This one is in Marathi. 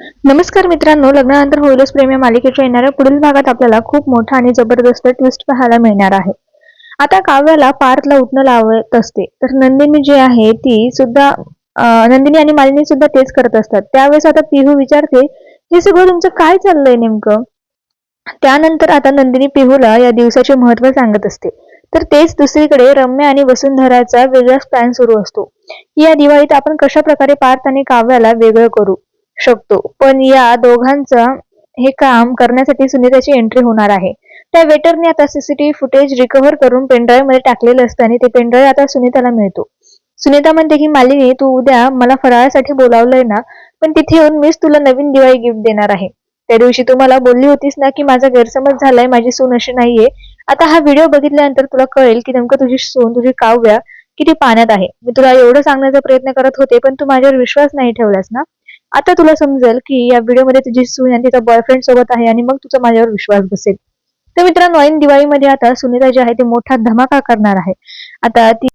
नमस्कार मित्रांनो लग्नानंतर होईलच प्रेम या मालिकेच्या येणाऱ्या पुढील भागात आपल्याला खूप मोठा आणि जबरदस्त ट्विस्ट पाहायला मिळणार आहे. आता काव्याला पार्थला उठणं लावत असते. तर नंदिनी जी आहे ती सुद्धा नंदिनी आणि मालिनी सुद्धा तेच करत असतात. त्यावेळेस आता पिहू विचारते हे सगळं तुमचं काय चाललंय नेमकं? त्यानंतर आता नंदिनी पिहूला या दिवसाचे महत्त्व सांगत असते. तर तेच दुसरीकडे रम्या आणि वसुंधराचा वेगळाच प्लॅन सुरू असतो. या दिवाळीत आपण कशा प्रकारे पार्थ आणि काव्याला वेगळं करू? शकतो. पण या दोघांचं हे काम करण्यासाठी सुनीताची एंट्री होणार आहे. त्या वेटरने आता सीसीटीव्ही फुटेज रिकव्हर करून पेनड्राईव्हमध्ये टाकलेलं असतं आणि ते पेनड्राईव्ह आता सुनीताला मिळतो. सुनीता म्हणते की मालिनी तू उद्या मला फराळासाठी बोलावलंय ना पण तिथे येऊन मीच तुला नवीन दिवाळी गिफ्ट देणार आहे. त्या दिवशी तू मला बोलली होतीस ना की माझा गैरसमज झालाय माझी सून अशी नाहीये. आता हा व्हिडिओ बघितल्यानंतर तुला कळेल की नेमकं तुझी सून तुझी काव्या किती पाण्यात आहे. मी तुला एवढं सांगण्याचा प्रयत्न करत होते पण तू माझ्यावर विश्वास नाही ठेवलास ना. आता तुला समजेल की या व्हिडिओमध्ये तुझी सून आणि तिचा बॉयफ्रेंड सोबत आहे आणि मग तुझा माझ्यावर विश्वास बसेल. तर मित्रांनो ऐन दिवाळीमध्ये आता सुनीता जी आहे ती मोठा धमाका करणार आहे. आता ती